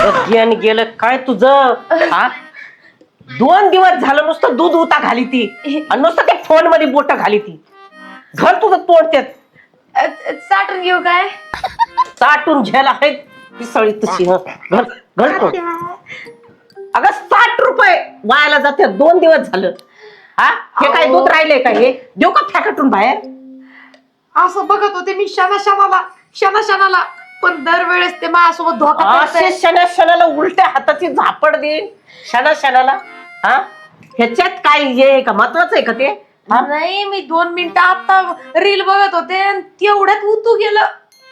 अगं, गेलं काय तुझं? हा? दोन दिवस झालं नुसतं दूध उता घाली ती. आणि नुसतं ते फोनमध्ये बोट घाली ती. घर तुझं तोडतेत अ, अ, साठून घेऊ काय? चाटून घ्यायला आहे पिसळी तशी हं. घर घर तोड. अगं साठ रुपये वायाला जाते. दोन दिवस झालं. हा? हे काय दूध राहिले का हे? देऊ का फॅकटून बाहेर? असं बघत होते मी शना शनाला शना शनाला पण दरवेळेस ते माझ्यासोबत धोका असे. शना शनाला उलट्या हाताची झापड देईन शना शनाला हा? ह्याच्यात काय हे आहे का? महत्वाचं आहे का ते? हा? नाही मी दोन मिनिटं आता रील बघत होते आणि तेवढ्यात उतू गेलं.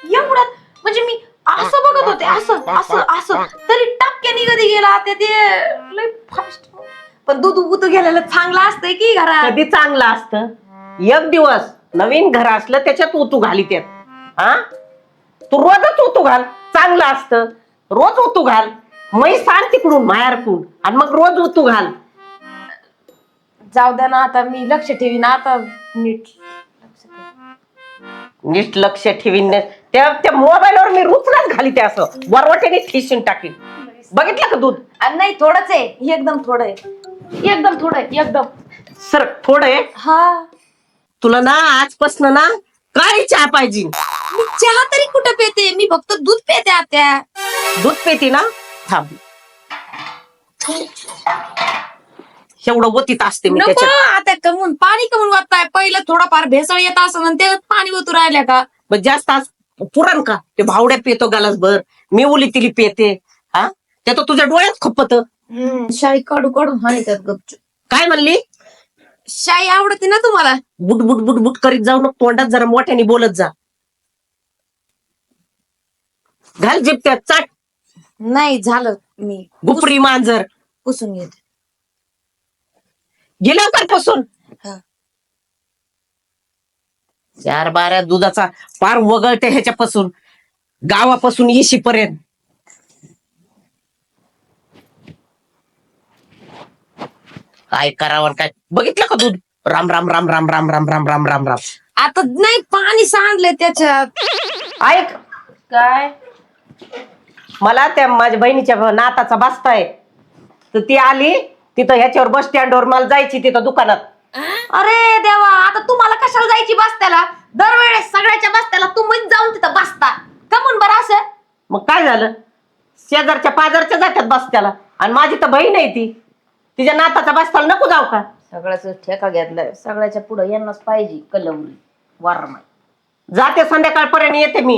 एवढ्यात. म्हणजे मी असं बघत होते असं असं असं. तरी टपक्यानी कधी गेला ते ते लय फास्ट पण दूध उतू गेलेलं चांगलं असतंय की घरात? कधी चांगलं असतं? एक दिवस. नवीन घर असलं त्याच्यात ओतू घाली त्यात हा? तू रोजच ओतू घाल. चांगलं असतं. रोज ओतू घाल. मै सांग तिकडून माहेरकून. आणि मग रोज ओतू घाल. जाऊ द्या ना आता मी लक्ष ठेवीन. आता नीट लक्ष ठेवीन. नीट लक्ष ठेवीन. त्या त्या मोबाईलवर मी रुचलाच घाली ते असं. वरवटेने ठेसून टाकीन. बघितलं का दूध? आणि नाही थोडंच आहे. एकदम थोडं आहे. एकदम थोडं आहे. एकदम. सर थोडं आहे? हा. तुला ना आजपासून ना काय चहा पाहिजे. मी चहा तरी कुठं पेते? मी फक्त दूध पेते आत्या. दूध पेती ना? थांब. एवढं वतीत असते मी नको त्याच्यात. आता कमून पाणी कमून वाटताय पहिलं थोडाफार भेसळ येत असं आणि त्यात पाणी ओतू राहिल्या का? मग जास्त आज पुरण का? ते भावड्या पेतो गालास भर मी उली तिली पेते. हा? ते तर तुझ्या डोळ्यात खपत. शाई काढू काढू हाणतात गपचूप. काय म्हणली? शाई आवडते ना तुम्हाला? बुट बुट बुट बुट करीत जाऊ नको तोंडात जरा मोठ्याने बोलत जा. घाल जिपत्यात चाट. नाही झालं. मी गुपरी मांजर. पुसून घेते. गेल्या पासून. हा. चार बाऱ्या दुधाचा पार वगळते ह्याच्यापासून. गावापासून येशी पर्यंत काय करावं काय? बघितलं का दूध? राम राम राम राम राम राम राम राम राम राम. आता नाही पाणी सांडलंय त्याच्यात. ऐक. काय? मला त्या माझ्या बहिणीच्या नाताचा बसता आहे. तर ती आली तिथं ह्याच्यावर बस स्टँडवर मला जायची तिथं दुकानात. अरे देवा आता तुम्हाला कशाला जायची बसत्याला? दरवेळेस सगळ्याच्या बसत्याला तुम्हीच जाऊन तिथं बसता. कमून बरं असं. मग काय झालं? शेजारच्या पाजारच्या जात्यात बसत्याला. आणि माझी तर बहीण आहे ती. तिच्या नाताचा बसताला नको जाऊ का? सगळ्याच ठेका घेतलाय. सगळ्याच्या पुढे यांनाच पाहिजे कलवरी वारमाय जाते संध्याकाळपर्यंत येते मी.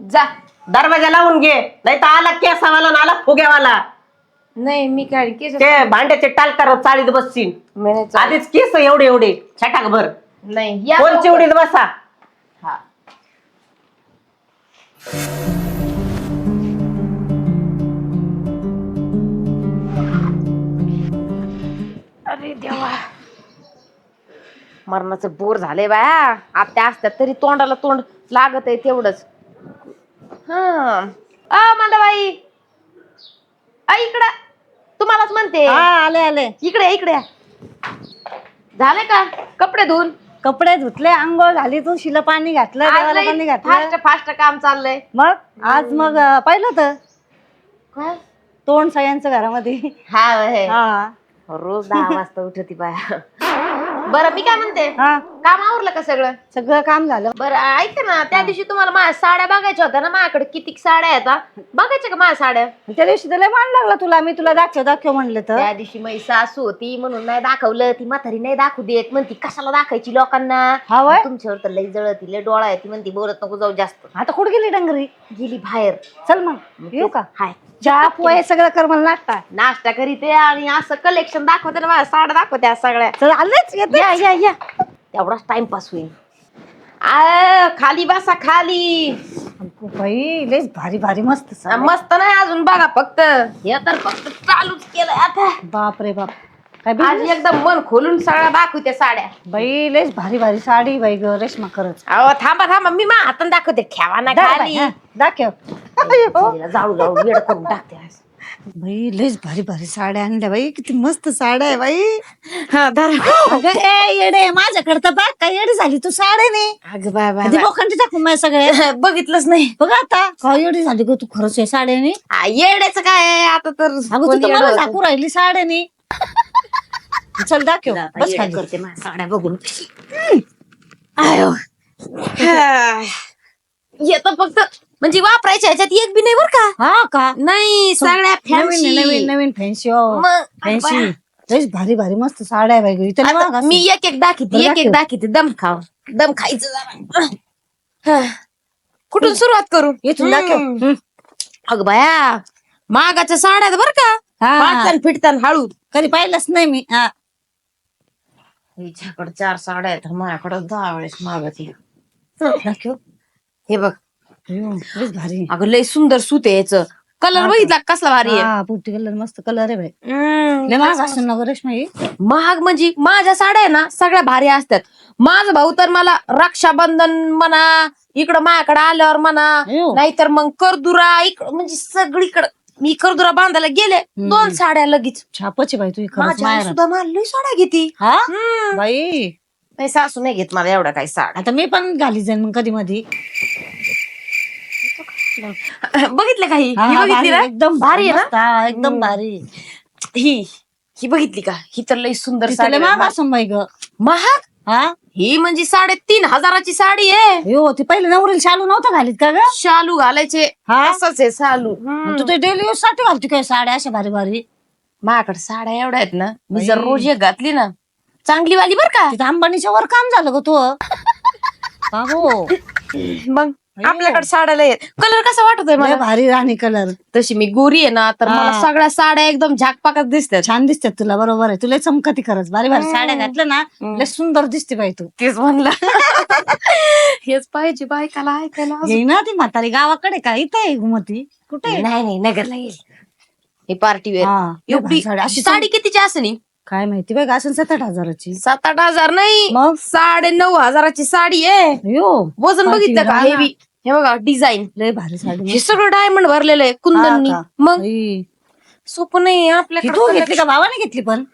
जा. दरवाजा लावून घे. नाही तर आला केसावाला आणि आला फुग्यावाला. नाही मी काय केस ते भांड्याचे टालकार चाळीत बसशील. मी नाही चालत. आधीच केस एवढे एवढे. छटाक भर. नाही या कोण लवकर. चिवडीत बसा. हा. अरे देवा. मरणाचं बोर झालंय बाया. आत्या असतात तरी तोंडाला तोंड लागत आहे तेवढंच. हा. अ इकडं. तुम्हालाच म्हणते. आले आले. इकडे इकडे. या. झाले का कपडे धुवून कपडे धुतले आंघोळ झाली तू शिला पाणी घातलं देवाला पाणी घातलं. फास्ट फास्ट काम चाललंय. मग आज मग अं, पाहिलं तर काय? तोंड सगळ्यांचं घरामध्ये. हा हे. हा. रोज दहा वाजता उठती बाया. बरं मी काय म्हणते? हा. काम आवरलं का सगळं? सगळं काम झालं. बरं ऐका ना त्या दिवशी तुम्हाला माझ्या साड्या बघायच्या होत्या ना माझ्याकडे किती साड्या आहेत हा? बघायच्या का माझ्या साड्या? त्या दिवशी तुला मान लागला तुला मी तुला दाखव दाखव म्हणलं तर. त्या दिवशी माझी सासू होती म्हणून नाही दाखवलं. ती म्हातारी नाही दाखवू देत. म्हणती कशाला दाखायची लोकांना? हा वय. तुमच्यावर तर लई जळती लय डोळा आहे. ती म्हणती बोलत नको जाऊ जास्त. आता कुठे गेली डंगरी? गेली बाहेर. चल मग येऊ का? हाय. चहा पोहे सगळं कर मला नाश्ता. नाश्ता करीते आणि असं कलेक्शन दाखवते ना माझ्या साड्या दाखवत्या सगळ्या. चल आलेच येते. या या या. तेवढाच टाइमपास होईल. आ, खाली बसा खाली. बाई लयच भारी भारी मस्त. मस्त नाही अजून बघा फक्त. हे तर फक्त चालूच केलंय आता. बाप रे बाप. काय आज business? एकदम मन खोलून सगळ्या दाखवते साड्या बाई लयच भारी भारी साडी बाई ग रेशमा खरंच अहो थांबा थांबा मी मा हाताने दाखवते ठेवा ना दाख बाई, खाली हा, दाखव अय्यो. तिला जाळू जाळू वेड करून टाकते आज. बाई लयच भारी भारी साड्या आणल्या बाई किती मस्त साड्या आहे बाई हा धरा अगं ए येडे माझ्याकडे तर बघ काय येडी झाली तू साड्या नाही अगं आधी लोखंडी टाकून माझ्या सगळे बाय. बघितलंच नाही बघ आता काय येडी झाली ग तू खरंच आहे साड्याने आ, येड्याचं काय आहे? आता तर अगं कोण तू येडं मला होतं? झाकू राहिली साड्याने चल दाखव बस खाली. करते माझ्या साड्या बघून. आयो. येतं फक्त. म्हणजे वापरायच्या ह्याच्यात एक बी नाही बर का? हा का? नाही सगळ्या नवीन फॅन्सी नवीन नवीन फॅन्सी हो. मग फॅन्सी लयच भारी भारी मस्त साड्या आहे बाई ग. इथं महाग. मी एक एक दाखवते बरं एक एक दाखव. दम खाव. दम खायचं जरा. हा. कुठून सुरुवात करू? इथून दाखव. हम्म. हम्म. अगं बाया मागाच्या साड्या बर का? हा. फाटतान फिटतान हळू कधी पाहिलंच नाही मी हा. हिच्याकडे चार साड्या आहेत माझ्याकडे दहा वेळेस दाखव. हे बघ. लयच भारी. अगं लय सुंदर सूत आहे याचं. कलर? बघितला का? कसला भारी आहे? हा पुट्टी कलर मस्त कलर आहे. लय महाग असेल ना ग महाग म्हणजे माझ्या साड्या आहे ना सगळ्या भारी असतात. माझा भाऊ तर मला रक्षाबंधन म्हणा इकडं माझ्याकडे आल्यावर म्हणा अयो. नाहीतर मग करदुरा इकडं म्हणजे सगळीकडं. मी करदुरा बांधायला गेले दोन साड्या लगेच. छापच बाई तू खरंच माझ्या सुद्धा मला लई साड्या घेते. हा? हम्म. बाई. नाही सासू नाही घेत मला एवढ्या काही साड्या. आता मी पण घाली जाईन मग कधी मधी. बघितलं का ही? हा, ही हा, बघितली भारी, ना एकदम भारी आहे ना? मस्त, हा, एकदम. भारी. ही ही बघितली का? ही तर लई सुंदर तिथं साडी महाग बाई ग. महाग? हा? ही म्हणजे साडेतीन हजाराची साडी आहे. हो ती पहिले नवरील शालू नव्हता घालीत का ग? शालू घालायचे. हा? असंच आहे शालू. मग तू ते डेली यूजसाठी घालते काय साड्या अशा भारी भारी? माझ्याकडे साड्या एवढ्या आहेत ना मी जर. रोज एक घातली ना चांगली वाली बर का? तिथं अंबानीच्या वर काम झालं ग तू. बाबो. मग? आपल्याकडे साड्या लय कलर कसा वाटतोय लय मला? भारी राणी कलर तशी मी गोरी आहे ना तर मला हा. सगळ्या साड्या एकदम झाकपाकच दिसतात. छान दिसतात तुला बरोबर आहे. तुला चमकती खरंच. भारी भारी. साड्या घातल्या ना लय सुंदर दिसते बाई तू. तेच म्हणलं. हेच पाहिजे बायकाला ऐकायला अजून. येई ना ती म्हातारी गावाकडे का? इथं आहे घुमती. कुठे आहे? नाही नाही नगरला येईल. हे पार्टी वेअर. हा, लय भारी साडी. अशी साडी कितीची असली काय माहिती बाई असं सात आठ हजाराची. सात आठ हजार नाही. मग? साडे नऊ हजाराची साडी आहे. यो वजन बघितलं का. हेवी हे बघा डिझाईन लय भारी साडी हे सगळं डायमंड भरलेलं आहे कुंदननी. हा का? मग. सोपं नाही ही तू आपल्याकडे घेतली. का? भावाने घेतली पण?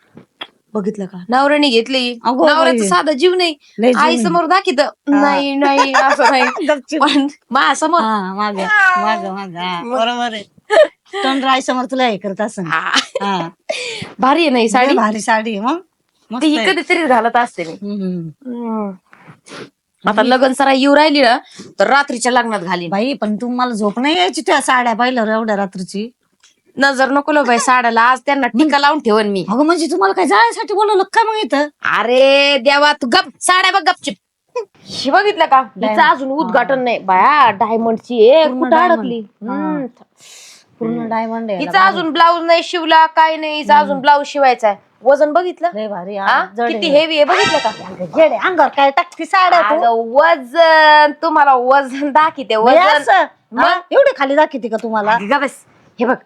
बघितलं का? नवऱ्याने घेतली. अगो नवऱ्याचं. साधा जीव नाही. जीव आई नाही. समोर दाखित नाही नाही असं नाही. गपचूप. पण माझ्यासमोर हा माग माग माग. हा, बरोबर आहे. तोंड राय समोर तुला हे करत असं हा. हा. भारी आहे नाही साडी? भारी साडी आहे मग. मस्त ती आहे. कधीतरी घालत असते मी. हम्म. हम्म. आता लग्न सरा येऊ राहिली ना तर रात्रीच्या लग्नात घालीन. बाई पण तू मला झोप नाही यायची त्या साड्या पाहिल्यावर एवढ्या रात्रीची. नजर नको लो बाई साड्याला आज त्यांना टिका लावून ठेवन मी. अगं म्हणजे तुम्हाला काय जायसाठी बोलवलं का मग इथं? अरे देवा तू गप साड्या बघ गपचिप. हे बघितलं का? हिचं अजून उद्घाटन नाही. बाया डायमंडची पूर्ण कुठं diamond. अडकली हम्म. पूर्ण डायमंड आहे हिचा अजून ब्लाऊज नाही शिवला काय नाही. हिचा अजून ब्लाऊज शिवायचा आहे वजन बघितलं? लय भारी हा? हा, जड किती आहे. हेवी आहे बघितलं का? जड आहे. अंगावर काय टाकती साड्या तू? अगं, वजन तुम्हाला वजन दाखिते वजन. असं? हा? एवढी खाली दाखवते का तुम्हाला? अगं बस. हे बघ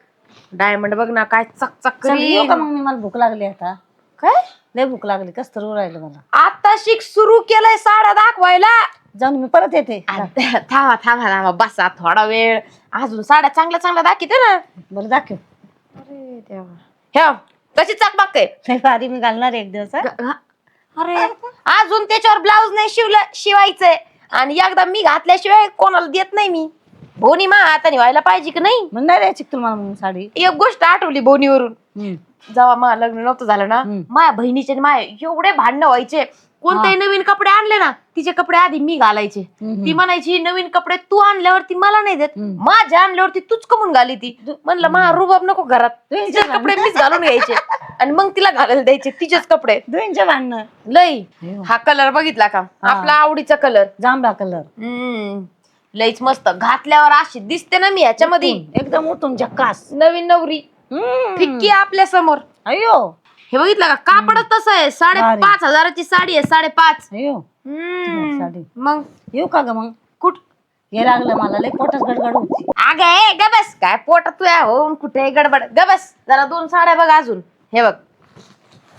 डायमंड बघ ना काय चकचक चल, येऊ करीन. का मग मी? मला भूक लागली आता. काय? लय भूक लागली कस तर राहिलं मला. आता शिक सुरू केलंय साड्या दाखवायला. जाऊन मी परत येते. थांबा थांबा थांबा बसा थोडा वेळ. अजून साड्या चांगल्या चांगल्या दाखवते ना. बरं दाखव. अरे देवा. हे कशी चाक बघते लय भारी मी घालणार आहे एक दिवस हा. अरे अजून त्याच्यावर ब्लाऊज नाही शिवलं शिवायचंय. आणि एकदा मी घातल्याशिवाय कोणाला देत नाही मी. भोनी मा हाताने व्हायला पाहिजे की नाही? मग नाही द्यायची का तुला मग साडी? एक गोष्ट आठवली बोनीवरून. हम्म. जेव्हा मा लग्न नव्हतं झालं ना हम्म. माझ्या बहिणीचे आणि एवढे भांडणं व्हायचे. कोणतेही नवीन कपडे आणले ना तिचे कपडे आधी मी घालायचे. ती म्हणायची नवीन कपडे तू आणल्यावरती मला नाही देत. माझ्या आणल्यावरती तूच कमून घाली ती. म्हणलं मा रुबाब नको घरात तिचेच कपडे मीच घालून घ्यायचे. आणि मग तिला घालायला द्यायचे तिचेच कपडे. दोनचे भांडणं. लई. हा कलर बघितला का? आपला आवडीचा कलर. जांभळा कलर. हम्म. लईच मस्त. घातल्यावर अशी दिसते ना मी ह्याच्यामध्ये एकदम उठून झक्कास नवीन नवरी. हम्म. फिक्की आपल्यासमोर. अयो हे बघितलं का? कापडच तसं आहे? साडे. भारी. पाच हजाराची साडी आहे साडेपाच. अयो हम्म. साडी. मग? येऊ का ग मग? कुठ? हे लागलं मला लय पोटात गडगड होती. अग ए गबस काय पोटात तुया? होऊन कुठे गडबड. गबस जरा दोन साड्या बघ अजून. हे बघ.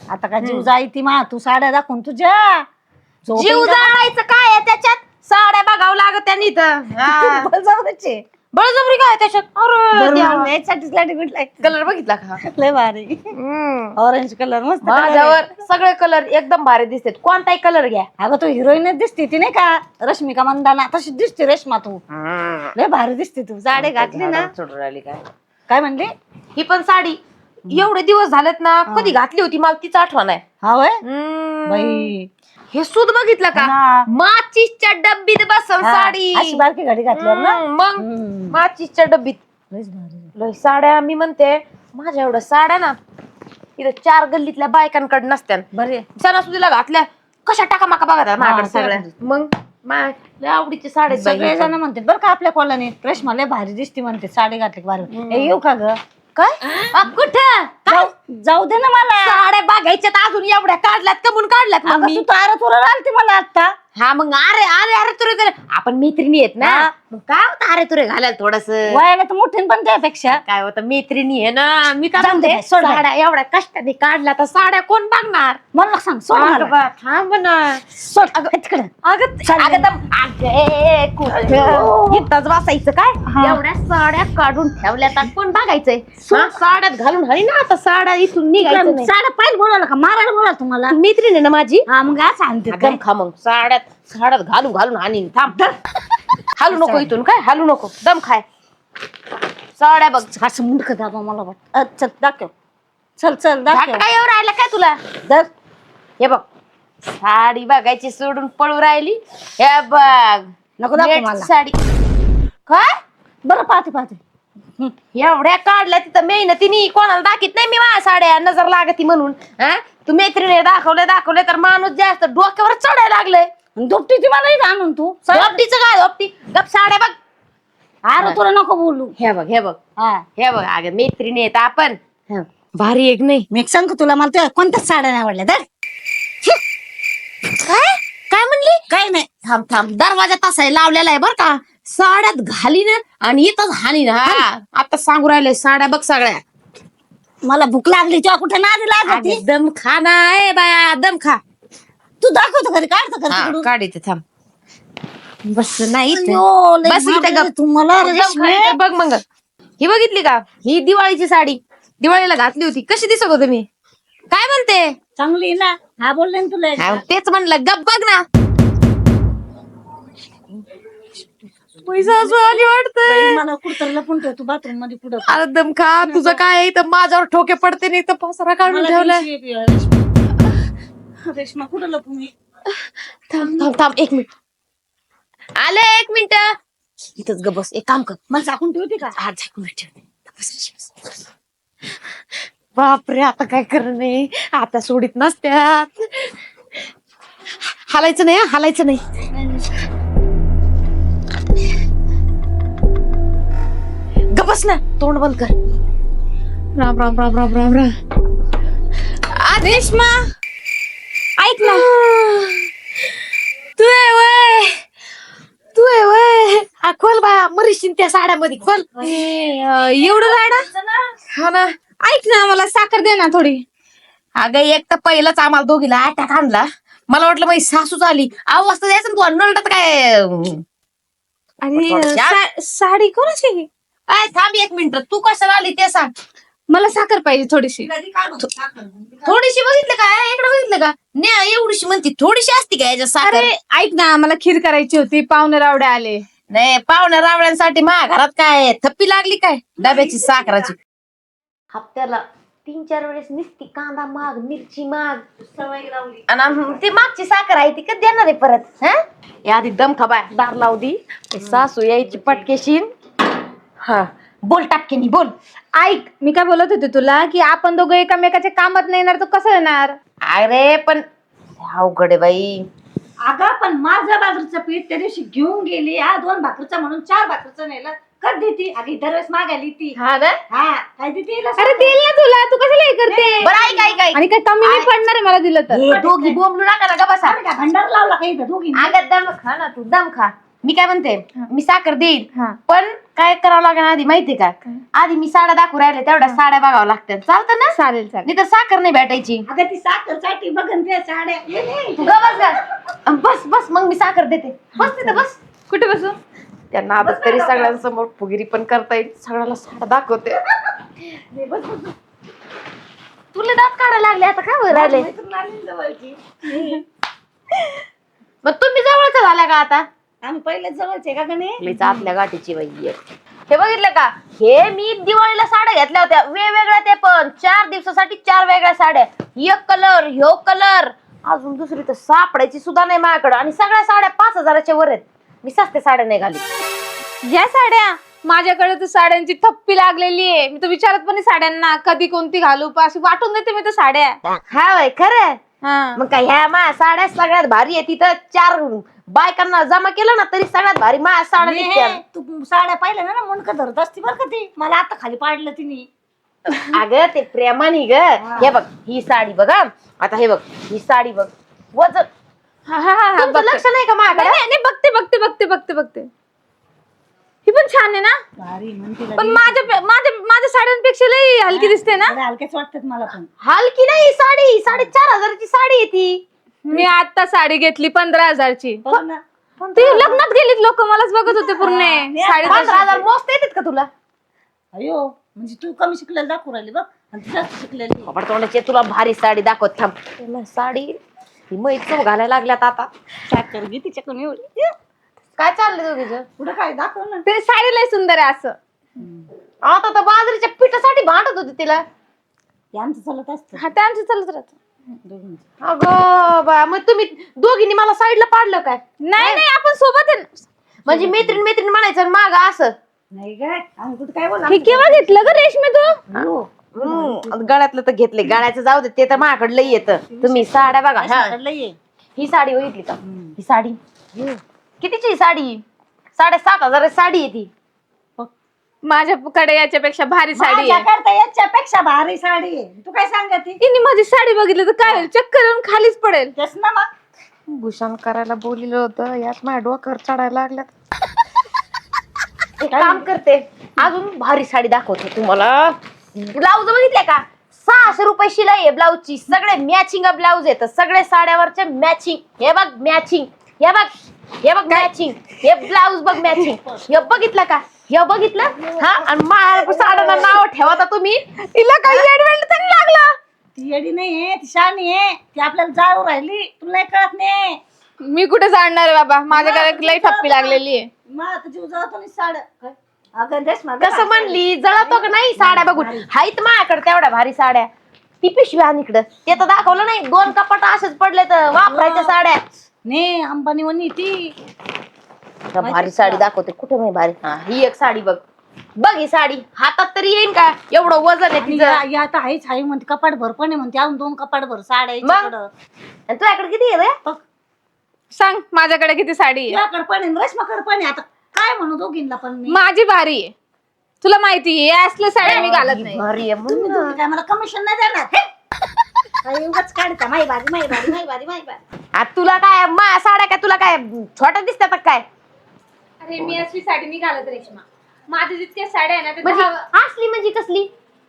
आता काय जीव जाई ती मा तू साड्या दाखवून तुझ्या. झोप जीव का? जाळायचं काय आहे त्याच्यात? साड्या बघावं लागत त्यांनी तर हा. बळजबरी काय त्याच्यात? अरे कलर बघितला का? लय भारी. हम्म. ऑरेंज कलर मस्त color आहे. माझ्यावर सगळे कलर एकदम भारी दिसतात. कोणताही कलर घ्या. अगं तू हिरोईनच दिसते ती नाही का? रश्मिका मंदाना. तशी दिसते रेश्मा तू. लय भारी दिसते तू. साडे घातली ना. चढून राहिली काय? काय म्हणली? ही पण साडी. एवढे दिवस झालेत ना कधी घातली होती? मला तीच आठवण आहे. हा वय. बाई. हे सूद बघितलं का. माचीसच्या डब्बीत बसव हा, साडी. अशी बारकी गाडी घातल्यावर ना? हम्म, मग? हम्म. माचीसच्या डब्बीत. लयच भारी लय साड्या मी म्हणते माझ्या एवढ्या साड्या ना इथं चार गल्लीतल्या बायकांकडे नसत्या बरे. सणासुदीला घातल्या कशा टाका माका बघा माझ्याकडे सगळ्या. मग? मा- लय आवडीचे साडे सगळे जण म्हणते बरं का आपल्या कॉलनीत रेश्मा लय भारी दिसते म्हणते साडी घातली की भारी. ए, येऊ का ग? काय? आ, कुठं? काय? जाऊ- जाऊ दे ना मला. साड्या बघायच्यात अजून एवढ्या काढल्यात कमून काढल्यात? मग अगं, मी तू तारा तुरा आलती मला आता हा मग अरे अरे अरे तुरे तुरे. आपण मैत्रिणी आहेत ना. हा. मग काय होतं अरे तुरे घालायला थोडस? वयाला तर मोठीन पण त्यापेक्षा. काय होतं मैत्रिणी आहे ना. मी काय जाऊ दे म्हणते सोड. साड्या एवढ्या कष्टाने काढल्या तर साड्या कोण बघणार? मला सांग सोड अगं मला. बा, थांब ना. सोड हे तिकडं. अगं. अगं दम- अगे, कुठं? इथंच बसायचं काय? एवढ्या साड्या काढून ठेवल्या तर कोण बघायचंय? हा, साड्यात घालून हरी ना आता साड्या इथून निघायचं नाही. साड्या पाहिजे बोलावलं का? मारायला बोलावलं तुम्हाला? मैत्रीण आहे ना माझी? हा मग काय? दम खा मग. साड्यात साड्यात घालून घालून आणि थांब. हालू नको इथून काय? हालू नको. दम खाय. साड्या बघ. असं मुंडक दाबा मला वाटत. अ, चल दाखव. चल चल दाखव. काय एवढं राहिलं काय तुला? दर हे बघ. साडी बघायची सोडून पळू राहिली. हे बघ. नको दाखव नेट मला. साडी. काय? बरं पाहते पाहते. एवढ्या काढल्या तिथं मेहनतीने. कोणाला दाखीत नाही मी माझ्या साड्या. नजर लागती म्हणून. हा तू मैत्रिणी दाखवले दाखवले तर माणूस जास्त डोक्यावर चढायला लागलंय. आणि दुपटी ती मला इथं आणून तू. चल. झोपटीचं काय झोपटी गप साड्या बघ. अरे तुला नको बोलू. हे बघ हे बघ. हा. हे बघ अगं मैत्रिणी आहेत आपण. भारी एक नाही. मी एक सांगू तुला मला तुझ्या कोणत्याच साड्या नाही आवडल्या. दर काय? काय म्हणली? काय नाही. थांब थांब. दरवाजा तसा लावलेला आहे बर का. साड्यात घाली ना आणि इथंच हानी ना हा आता सांगू राहिले साड्या बघ सगळ्या. मला भूक लागली तेव्हा कुठे नादी लागत अगं, दम खा ना ए बाया दम खा. तू दाखवतो कधी काढतो कधी हा, तिकडून? काढ इथे थांब. बस नाही इथे. बस इथे मारलं गप. तू मला दम रेशमे. खा इथे, बघ मग. ही बघितली का? ही दिवाळीची साडी. दिवाळीला घातली होती. कशी दिसत होते मी? काय म्हणते? चांगली आहे ना? हा बोलले ना तुला हा, तेच म्हणलं. गप बघ ना. पैसा असं आली वाटतंय. मला कुठतर लपून ठेव. तू बाथरूममध्ये पुढं अरे दम खा. तुझं काय आहे? इथं माझ्यावर ठोके पडते नाही तर पसारा काढून मला ठेवलाय. टेन्शन येते, रेश्मा. रेश्मा कुठं लपून मी? थांब थांब थांब एक मिनिट. आले एक मिनिट. इथंच ग बस एक काम कर. मला झाकून ठेवते का? हात झाकून ठेव बापरे आता काय करणं नाही आता सोडीत नसत्यात. हालायचं नाही हं, हालायचं नाही. ग बस ना तोंड बंद कर. राम राम राम राम राम राम. रेश्मा! ऐक ना. तू आहे वय. तू आहे वय. हा खोल बाया मरीशीन त्या साड्यामध्ये खोल. एवढं राडा? हा ना. ऐक ना मला साखर दे ना थोडी. अगं एक तर पहिलंच आम्हाला दोघीला अटॅक आणला. मला वाटलं माझी सासूच आली. आवाज तर द्यायचं ना तू नळटात काय? अरे साडी कोणाची थांब एक मिनिट. तू कशाला आली ते सांग. मला साखर पाहिजे थोडीशी. थोडीशी बघितलं का? इकडे बघितलं का? नाही एवढीशी म्हणती. थोडीशी असती का याच्या साखर? अरे ऐक ना मला खीर करायची होती. पाहुणे रावडे आले. नाही पाहुण्या रावड्यांसाठी मा घरात काय थप्पी लागली काय? डब्याची साखराची. हप्त्याला तीन चार वेळेस निसती. कांदा माग मिरची माग. आणि आम- ती मागची साखर आहे ती कधी देणार आहे परत? हा? या आधी दम खबाय दार लावू दी. ते सासू यायची पटकेशीन. हा. बोल टाक्यानी बोल. ऐक मी काय बोलत होते तुला की आपण दोघं एकामेकाच्या कामात नाही येणार तर कसं येणार? अरे पण अवघड आहे बाई. अगं पण माझं बाजरीचं पीठ त्या दिवशी घेऊन गेली. हा दोन भाकरीचं म्हणून चार भाकरीचं नेलं. कधी देती. अगं दरवेळेस मागायली ती. हा ना? हा काय देते अरे देईल ना तुला. तू कशाला हे करते? बरं ऐक ऐक ऐक. आणि काय कमी नाही पडणार आहे मला दिलं तर. हे दोघी बोंबलू नका ना ग बसा. भंडार लावला काही इथं दोघी अगं दम खा ना तू दम खा. मी काय म्हणते? मी साखर देईल हा. पण काय करावं लागेल आधी माहितीये का? आधी मी साड्या दाखवू राहिले तेवढ्या साड्या बघावं लागतात. चालतं ना? चालेल चालेल. नाही तर साखर नाही भेटायची. अगं ती साखरसाठी बघन त्या साड्या. ये नाही. तू ग बस ग. बस बस मग मी साखर देते. बस तिथं बस. कुठे बसू? त्यांना आता तरी सगळ्यांसमोर फुगिरी पण करता येईल. सगळ्याला साडा दाखवते. हे बस बस, बस. तुला दात काढायला लागले आता काय बरं राहिले मैत्रीण आली ना जवळची. मग तुम्ही जवळच झाल्या का आता? आम्ही पहिले जवळचे का गणे लईच आतल्या गाठीची बाई आहे. हे बघितलं का? हे मी दिवाळीला साड्या घेतल्या होत्या. वेगवेगळ्या ते पण. चार दिवसासाठी चार वेगळ्या साड्या. एक कलर ह्यो कलर अजून दुसरी तर सापडायची सुद्धा नाही माझ्याकडे. आणि सगळ्या साड्या पाच हजाराच्या वर आहेत. मी सस्त्या साड्या नाही घाली या साड्या. माझ्याकडे तर साड्यांची थप्पी लागलेली आहे. मी तर विचारत पण नाही साड्यांना कधी कोणती घालू. पण अशी वाटून देते मी तर साड्या. हा वय खरं हा. मग काय ह्या माझ्या साड्या सगळ्यात भारी आहे तिथं. चार बायकांना जमा केलं ना तरी सगळ्यात भारी माझ्या साड्या निघत्या. तू साड्या पाहिल्या ना मुंडकं धरत असती बरं का ती. मला आता खाली पाडलं तिने. अगं ते प्रेमाने ग. हे. बघ ही साडी बघ हा. आता हे बघ ही साडी बघ. वजन. हा, हा, हा, हा, तुमचं बघते. लक्ष नाही का नाही, माझ्याकडे? नाही, नाही, बघते बघते बघते बघते बघते. ही पण छान आहे ना? भारी म्हणते पण माझ्या माझ्या माझ्या साड्यांपेक्षा लई हलकी दिसते ना? हलकेच वाटतात मला पण. हलकी नाही ही साडी. साडेचार हजाराची साडी आहे ती. मी आता साडी घेतली पंधरा हजारची. हो ना ती लग्नात गेलीत लोक मलाच बघत होते पूर्ण. साडी पंधरा हजार मोजता येतात का तुला? अयो म्हणजे तू कमी शिकलेली दाखवू राहिली बघ. आणि ती जास्त शिकलेली. तोंडाची तुला भारी साडी दाखवत थांब. ते मग साडी ही मैच घालायला लागल्यात आता. साखर घे तिच्याकडून एवढी. काय चाललंय दोघीचं? पुढे काय दाखव ना. ते साडी लय सुंदर आहे असं. आता तर बाजरीच्या पिठासाठी भांडत होती तिला. हे आमचं चालत असतं. हा ते आमचं चालत राहत. अगं बा मग तुम्ही दोघींनी मला साईडला पाडलं काय? नाही नाही आपण सोबत आहे ना. म्हणजे मैत्रीण मैत्रीण म्हणायचं माग असं. नाही काय आम्ही कुठे काय बोला? हे केव्हा घेतलं ग रेशमी तू. हम्म, गळ्यातलं तर घेतले गळ्याचं जाऊ दे ते तर माझ्याकडलं येतं. तुम्ही साड्या बघा हा. ये ही साडी बघितली का? ही. साडी? कितीची ही साडी? साडेसात हजार साडी आहे ती. माझ्याकडे याच्यापेक्षा भारी साडी आहे. करता याच्यापेक्षा भारी साडी आहे. तू काय सांगते? तिने माझी साडी बघितली तर काय होईल? चक्कर येऊन खालीच पडेल. तेच ना मग. भूषण करायला बोलिलं होतं. यात माझ्या डोक्यावर चढायला लागल्यात. एक काम करते. अजून भारी साडी दाखवते तुम्हाला. ब्लाऊज बघितले का? सहाशे रुपये शिलाई आहे ब्लाऊजची. सगळे मॅचिंग ब्लाऊज येतं सगळे साड्यावरचे मॅचिंग हे बघ मॅचिंग हे बग हे बघ मॅचिंग हे ब्लाऊज बघ मॅचिंग हे बघितलं का? हे बघितलं? हा? आणि माझ्या साड्यांना नाव ठेवता तुम्ही. तिला काही ऍडव्हान्स तरी लागला. ती येडी नाही ती शानी आहे. ती आपल्याला जाळू राहिली. तुला नाही कळत नाही मी कुठे जाणणार आहे बाबा? माझ्याकडे लई ठप्पी लागलेली आहे. मग जीव नाही अगं रेश्मा कसं म्हणली? जळतो का नाही साड्या बघून. हाईत माझ्याकडे तेवढ्या भारी साड्या. ती पिशवी आण इकडं. ते तर दाखवलं नाही. दोन कपाट असेच पडले तर वापरायच्या साड्या. ने अंबानी वनी ती. भारी साडी दाखवते. कुठे नाही भारी? हा ही एक साडी बघ. बघ ही साडी. हातात तरी येईन का? एवढं वजन आहे आणि तिचं. या- या आता हाईच हाई म्हणते. कपाट भर पण आहे म्हणते. अजून दोन कपाट भर साड्या. आणि तुझ्याकडे किती आहे रे? बघ. सांग माझ्याकडे किती साडी आहे? तुझ्याकडे पण आहे रेशमाकडे पण आहे. आता काय म्हणू दोघींना पण मी? माझी भारी आहे. तुला माहिती आहे या असल्या साड्या मी घालत नाही. भारी आहे तुम्ही म्हणून. दोघी काय मला कमिशन नाही देणार? हे? काय उगाच काढता? माही बारी माही बारी माही बारी माही बारी आ, तुला काय मा साड्या काय तुला काय छोट्या दिसतात का काय? अरे मी असली साडी मी घालत रेशमा. माझ्या जितक्या साड्या आहे ना म्हणजे असली म्हणजे कसली?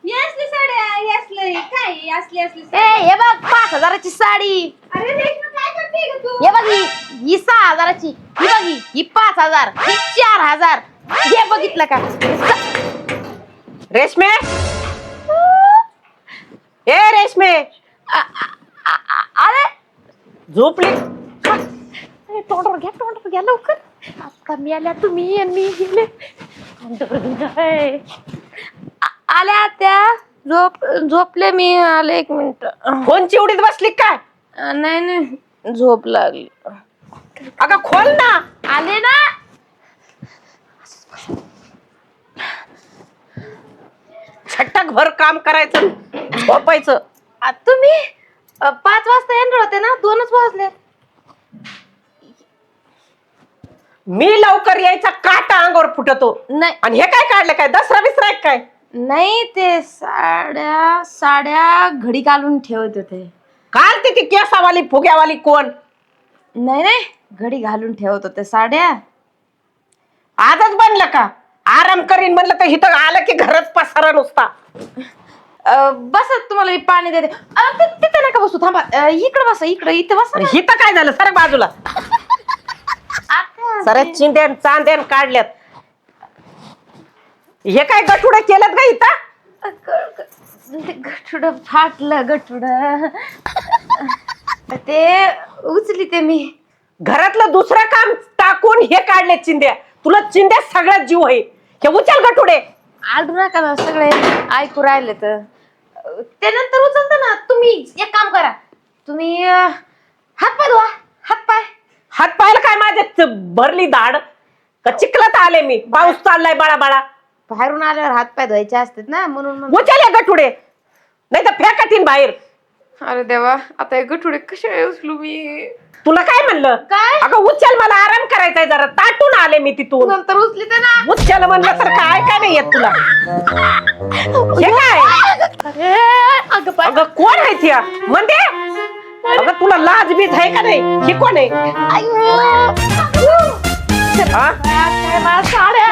ही असली साड्या ही असली काय ही असली असली ए. हे बघ पाच हजाराची साडी. अरे रेशमा काय करते ग तू? हे बघ ही ही सहा हजाराची. ही बघ ही ही पाच हजार. ही चार हजार. हे बघितलं का? रेशमे? ए रेशमे. अरे. झोपली अरे, तोंडावर घ्या तोंडावर घ्या लवकर. आता मी आल्या तुम्ही आणि मी गेले. आ- आल्या त्या झोप झोपले मी आले एक मिनिट. फोन चिवडीत बसली काय? नाही नाही. झोप लागली. अगं खोल ना. आले ना. छटक भर काम करायचं झोपायचं. आ, तुम्ही अ, पाच वाजता येणार होते ना? दोनच वाजले मी लवकर यायचा काटा अंगावर फुटतो. नाही. आणि हे काय काढलं काय? दसरा बिसरा आहे काय? नाही ते साड्या साड्या घडी घालून ठेवत होते. काल ती ती केसावाली फुग्यावाली कोण? नाही नाही घडी घालून ठेवत होते साड्या. आजच बनलं का? आराम करीन म्हणलं तर इथं आलं की घरच पसारा नुसता. अ, बसा तुम्हाला मी पाणी देते. अ, ति- तिथे नका बसू थांबा. अ, इकडे बसा इकडे इथे बसा इथं काय झालं? सर बाजूला. आता साऱ्या चिंध्यान चांद्यान काढल्यात. हे काय गठुडे केलं का इथं? गठुड फाटलं गठुड. ते उचली ते मी. घरातलं दुसरं काम टाकून हे काढले चिंध्या. तुला चिंध्या सगळ्यात जीव आहे. हे उचल गठुडे. आडू नका ना सगळे ऐकू राहिले तर. ते नंतर उचलता ना तुम्ही एक काम करा. तुम्ही अं, हातपाय धुवा हातपाय हात पायला काय माझ्या च- भरली दाढ? का चिखलात आले मी? पाऊस चाललाय बाळा बाळा बाहेरून आल्यावर हातपाय धुवायचे असतात ना म्हणून मग- उचल गठुडे. नाही तर फेकातीन बाहेर. अरे देवा आता हे गठुडे कसे उचलू मी? तुला काय म्हणलं? काय? अगं उचल मला आराम करायचा आहे जरा. ताटून आले मी तिथून. नंतर उचली ते ना. उचल म्हणलं तर काय काय नाही येत तुला. हे काय? अरे अगं पाय अगं कोण आहे ती म्हणते अगं तुला लाज बीज आहे का नाही? हे कोण आहे? हा? साड्या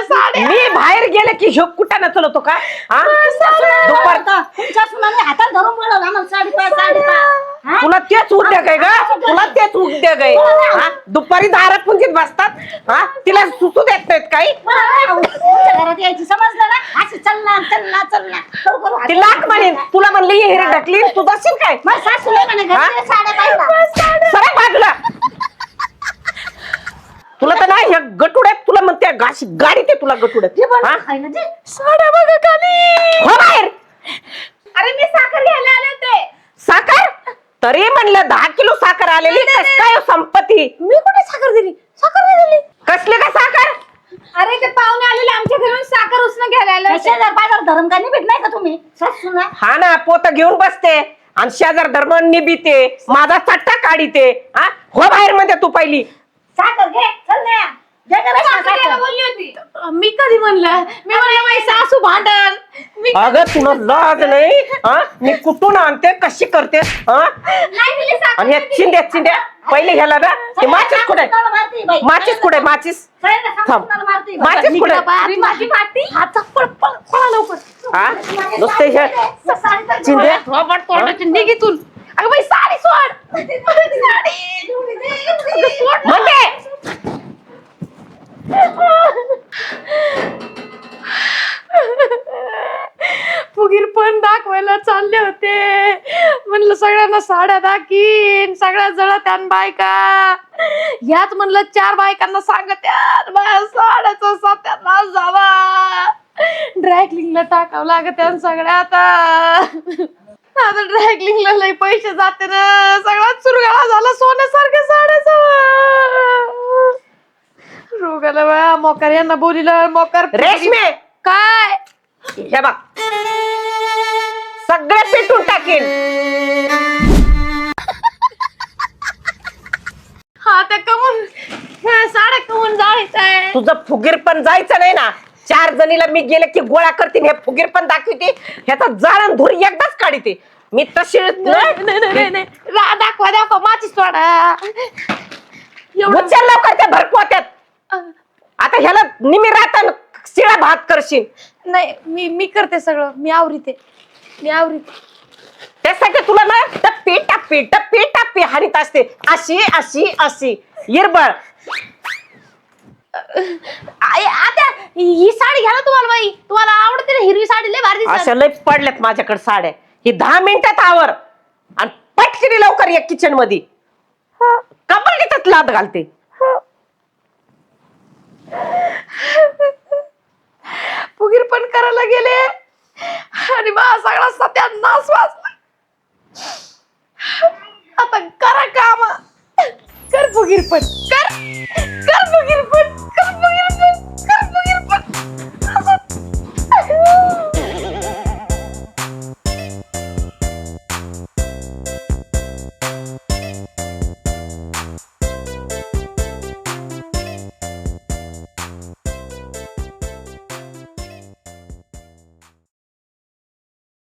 मी बाहेर गेले की ह्यो कुठं चलवतो का? हा? दुपार आता तुमच्या सुनाने हातात धरून बोलवलं आम्हाला साडेपाच साडेपाच हा? तुला तेच उद्योग आहे का तुला तेच उद्योग आहे. हा? दुपारी दारात पुंजीत बसतात. हा? तिला सुसू देत नाहीत काही. तुमच्या घरात यायची समजलं ना? असं करू करू ती लाख म्हणेन. तुला म्हणलं हिरे ढकली तू जाशील काय? मग सासूला म्हणे घरी साड्या बाजूला. तुला तर नाही ह्या गटुड्यात तुला म्हणते गाशी गाडी ते तुला गटुड्यात. हा? साड्या बघा खाली. हो बाहेर. अरे मी साखर घ्यायला आले होते. साखर? तरी म्हणलं दहा किलो साखर आलेली कस काय हो संपत्ती? मी कुठे साखर दिली? साखर नाही दिली. कसले का साखर? अरे ते पाहुणे आलेले आमच्या घरून साखर उचणं घ्यायला आले होते. शेजार पाजार धरून का नाही का तुम्ही? हा ना पोत घेऊन बसते. आणि शेजार धर्म निबिते माझा चट्टा काढीते. हा? हो बाहेर मध्ये तू पहिली. साखर घे चल ना घे गं रश्मी साखर घ्यायला साखर. बोलली होती मी कधी म्हणलं मी म्हणलं माझी सासू भांडण मी अगं तुला लाज नाही हा मी कुठून आणते कशी करते हा नाही दिली साखर आणि हे पहिले ह्याला ना ते माचीस कुठे मारते बाई. माचीस कुठे माचीस सगळ्यांना सांगून थांब. सुनाला मारते बाई. माचीस कुठे अरे माझी पाटी हात पळ पळ पळा लवकर हा नुसते हे साडी तर चिंध्या थोबड तोंडाची निघितून अगं बाई साडी सोड. म्हणते फुगीर पण दाखवायला चालले होते. म्हणलं सगळ्यांना साड्या दाखीन सगळ्या जळत्यान बायका. ह्यात म्हणलं चार बायकांना सांगत्यान माझ्या साड्याचा सत्यानाश जावा. ड्रायक्लिंगला टाकावं लागत सगळ्या आता. आता ड्रायक्लिंगला लई पैसे जाते ना. सगळा चुरगाळा झाला सोन्यासारख्या साड्याचा रोगाला बा मोकार यांना बोलिलं मोकार रेशमे! काय? हे बघ. सगळे पेटून टाकेन हा त्या कमून ह्या साड्या कमून जाळीच तुझं फुगीर पण जायचं नाही ना. चार जणीला मी गेले की गोळा करते हे फुगीर पण दाखवते ह्याचा जाळण धुर एकदाच काढते. मी तशी दाखवा दाखवा माझी सोडा. एवढं लवकर त्या भरपोत्यात आता ह्याला निमी राहता शिळा भात करशील. नाही मी मी करते सगळं मी आवरीते. मी आवरीते. त्यासाठी तुला ना टप्पी टप्पी टप्पी टप्पी हानीत असते. अशी अशी अशी. इरबळ. आता ही साडी घ्या ना तुम्हाला बाई. तुम्हाला आवडते ना हिरवी साडी लय भारी दिसते अशा लय पडल्यात माझ्याकडे साड्या. ही दहा मिनिटात आवर. आणि पटकरी लवकर या किचनमध्ये कपाटीतच लाद घालते? फुगीर पण करायला गेले. आणि मग सगळा सत्या नाश वाचला आता करा काम. कर फुगीरपण. कर. कर फुगीरपण. कर फुगीरपण. कर.